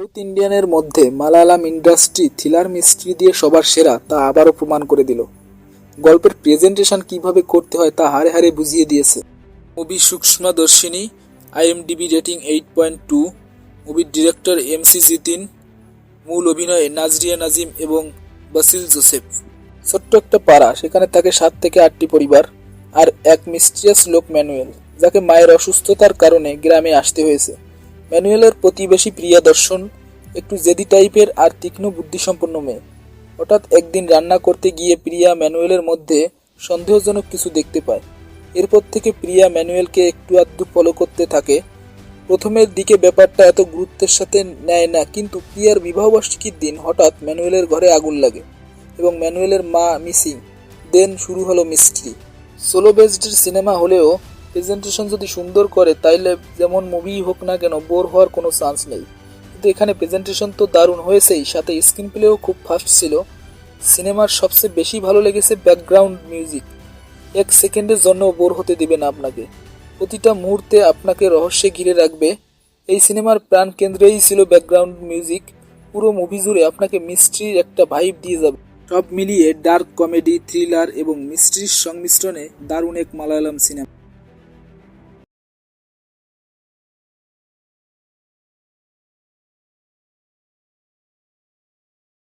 South ইন্ডিয়ানের মধ্যে Malayalam industry thriller mystery দিয়ে সবার সেরা তা আবারও প্রমাণ করে দিল। গল্পের প্রেজেন্টেশন কীভাবে করতে হয় তা হারে হারে বুঝিয়ে দিয়েছে। Movie Sookshmadarshini, IMDb rating eight point two, মুভির ডিরেক্টর এম সি জিতিন, মূল অভিনয়ে নাজরিয়া নাজিম এবং বাসিল জোসেফ। ছোট্ট একটা পাড়া, সেখানে থাকে সাত থেকে আটটি পরিবার আর এক মিস্ট্রিয়াস লোক ম্যানুয়েল, যাকে মায়ের অসুস্থতার কারণে গ্রামে আসতে হয়েছে। ম্যানুয়েলের প্রতিবেশী প্রিয়া দর্শন একটু জেদি টাইপের আর তীক্ষ্ণ বুদ্ধিসম্পন্ন মেয়ে। হঠাৎ একদিন রান্না করতে গিয়ে প্রিয়া ম্যানুয়েলের মধ্যে সন্দেহজনক কিছু দেখতে পায়। এরপর থেকে প্রিয়া ম্যানুয়েলকে একটু আধটু ফলো করতে থাকে। প্রথমের দিকে ব্যাপারটা এত গুরুত্বের সাথে নেয় না, কিন্তু প্রিয়ার বিবাহবার্ষিকীর দিন হঠাৎ ম্যানুয়েলের ঘরে আগুন লাগে এবং ম্যানুয়েলের মা মিসিং। দেন শুরু হলো মিস্ট্রি। সোলো বেসড সিনেমা হলেও প্রেজেন্টেশন যদি সুন্দর করে, তাইলে যেমন মুভি হোক না কেন বোর হওয়ার কোনো চান্স নেই। কিন্তু এখানে প্রেজেন্টেশন তো দারুণ হয়েছেই, সাথে স্ক্রিন প্লেও খুব ফাস্ট ছিল। সিনেমার সবচেয়ে বেশি ভালো লেগেছে ব্যাকগ্রাউন্ড মিউজিক এক সেকেন্ডের জন্য বোর হতে দিবে না আপনাকে। প্রতিটা মুহূর্তে আপনাকে রহস্যে ঘিরে রাখবে। এই সিনেমার প্রাণ কেন্দ্রেই ছিল ব্যাকগ্রাউন্ড মিউজিক পুরো মুভি জুড়ে আপনাকে মিস্ট্রির একটা ভাইব দিয়ে যাবে। সব মিলিয়ে ডার্ক কমেডি থ্রিলার এবং মিস্ট্রির সংমিশ্রণে দারুণ এক মালায়ালাম সিনেমা